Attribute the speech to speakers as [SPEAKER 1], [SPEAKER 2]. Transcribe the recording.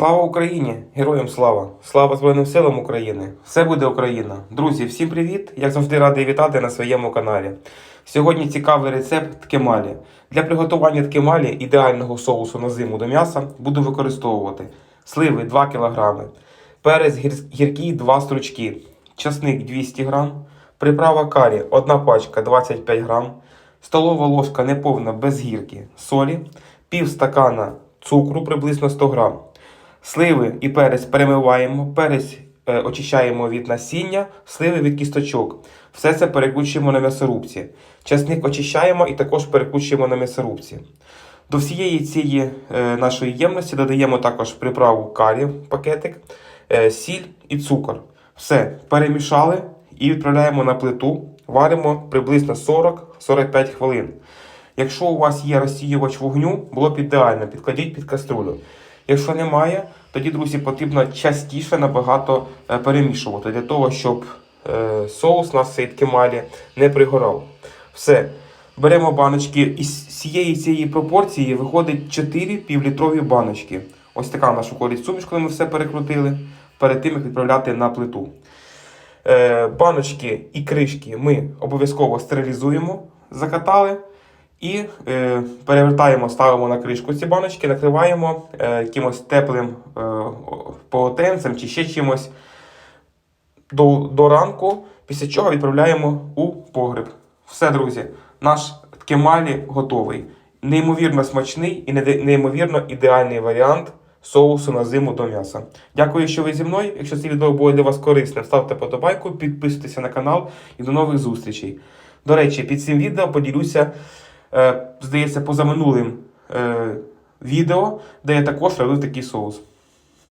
[SPEAKER 1] Слава Україні! Героям слава! Слава Збройним силам України! Все буде Україна! Друзі, всім привіт! Як завжди радий вітати на своєму каналі. Сьогодні цікавий рецепт ткемалі. Для приготування ткемалі ідеального соусу на зиму до м'яса буду використовувати сливи 2 кг, перець гіркий 2 стручки, часник 200 г, приправа карі 1 пачка 25 г, столова ложка неповна без гірки солі, пів стакана цукру приблизно 100 г. Сливи і перець перемиваємо, перець е, очищаємо від насіння, сливи від кісточок. Все це перекручуємо на м'ясорубці. Часник очищаємо і також перекручуємо на м'ясорубці. До всієї цієї е, нашої ємності додаємо також приправу карі, пакетик, е, сіль і цукор. Все перемішали і відправляємо на плиту. Варимо приблизно 40-45 хвилин. Якщо у вас є розсіювач вогню, було б ідеально, підкладіть під каструлю. Якщо немає, тоді, друзі, потрібно частіше набагато е, перемішувати для того, щоб е, соус на цей ткемалі не пригорав. Все. Беремо баночки. Із цієї цієї пропорції виходить 4 півлітрові баночки. Ось така нас виходить суміш, коли ми все перекрутили, перед тим, як відправляти на плиту. Е, баночки і кришки ми обов'язково стерилізуємо, закатали і е, перевертаємо, ставимо на кришку ці баночки, накриваємо е, якимось теплим е, полотенцем чи ще чимось до, до ранку, після чого відправляємо у погреб. Все, друзі, наш ткемалі готовий. Неймовірно смачний і неймовірно ідеальний варіант соусу на зиму до м'яса. Дякую, що ви зі мною. Якщо це відео було для вас корисним, ставте подобайку, підписуйтесь на канал і до нових зустрічей. До речі, під цим відео поділюся, здається, позаминулим е, відео, де я також робив такий соус.